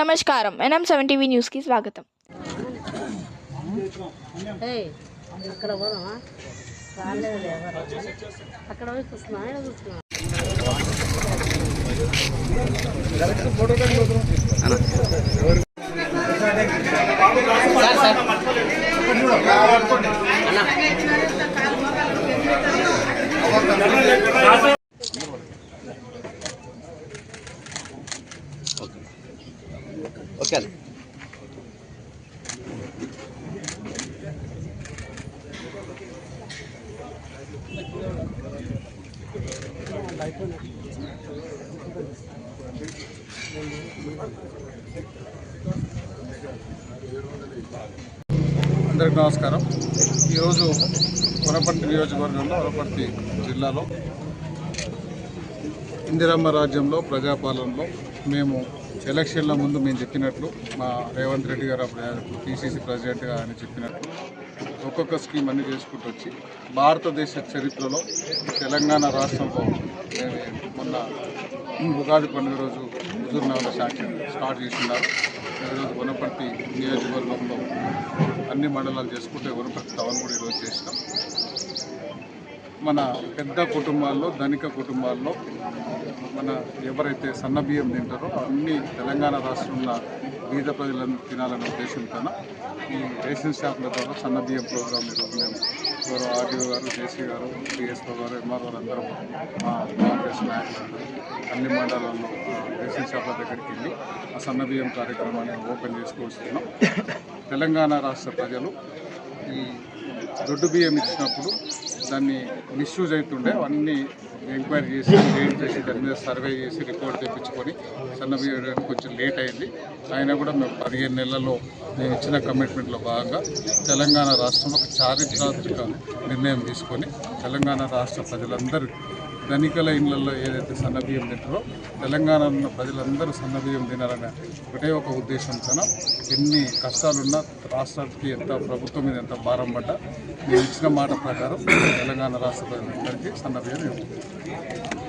నమస్కారం. NM seven TV న్యూస్కి స్వాగతం. అక్కడ ఓకే. అందరికి నమస్కారం. ఈరోజు వనపర్తి నియోజకవర్గంలో వనపర్తి జిల్లాలో ఇందిరమ్మ రాజ్యంలో ప్రజాపాలనలో మేము ఎలక్షన్ల ముందు మేము చెప్పినట్లు మా రేవంత్ రెడ్డి గారు అప్పుడు పిసిసి ప్రెసిడెంట్గా ఆయన చెప్పినట్లు ఒక్కొక్క స్కీమ్ అన్ని చేసుకుంటూ వచ్చి భారతదేశ చరిత్రలో తెలంగాణ రాష్ట్రంలో మొన్న ఉగాది పండుగ రోజు హుజూర్నగర్ శాంక్షన్ స్టార్ట్ చేసినారు ఈరోజు వనపర్తి నియోజకవర్గంలో అన్ని మండలాలు చేసుకుంటే వనపర్తి టౌన్ కూడా ఈరోజు చేసినాం. మన పెద్ద కుటుంబాల్లో ధనిక కుటుంబాల్లో మన ఎవరైతే సన్న బియ్యం తింటారో అన్ని తెలంగాణ రాష్ట్రంలో బీద ప్రజలను తినాలనే ఉద్దేశంతో ఈ రేషన్ షాపుల ద్వారా సన్న బియ్యం ప్రోగ్రాం ఈరోజు మేము గౌరవ ఆర్డీఓ గారు జేసీ గారు పిఎస్ఓ గారు ఎంఆర్ఓ అందరం మా కాంగ్రెస్ నాయకులు అన్ని మండలాల్లో రేషన్ షాపుల దగ్గరికి వెళ్ళి ఆ సన్న బియ్యం కార్యక్రమాన్ని ఓపెన్ చేసుకొస్తున్నాం తెలంగాణ రాష్ట్ర ప్రజలు ఈ దొడ్డు బియ్యం ఇచ్చినప్పుడు దాన్ని మిస్యూజ్ అవుతుండే. అవన్నీ ఎంక్వైరీ చేసి రేట్ చేసి దాని మీద సర్వే చేసి రిపోర్ట్ తెప్పించుకొని సన్న బియ్యం కొంచెం లేట్ అయింది. అయినా కూడా మేము పదిహేను నెలల్లో మేము ఇచ్చిన కమిట్మెంట్లో భాగంగా తెలంగాణ రాష్ట్రం ఒక చారిత్రాత్మక నిర్ణయం తీసుకొని తెలంగాణ రాష్ట్ర ప్రజలందరూ ధనికల ఇళ్ళలో ఏదైతే సన్నబియ్యం తింటారో తెలంగాణ ఉన్న ప్రజలందరూ సన్నబియ్యం తినాలనే ఒకటే ఒక ఉద్దేశంతో ఎన్ని కష్టాలున్నా రాష్ట్రానికి ఎంత ప్రభుత్వం మీద ఎంత భారం పడ్డా నేను ఇచ్చిన మాట ప్రకారం తెలంగాణ రాష్ట్ర ప్రజలందరికీ సన్నబియ్యం ఇవ్వం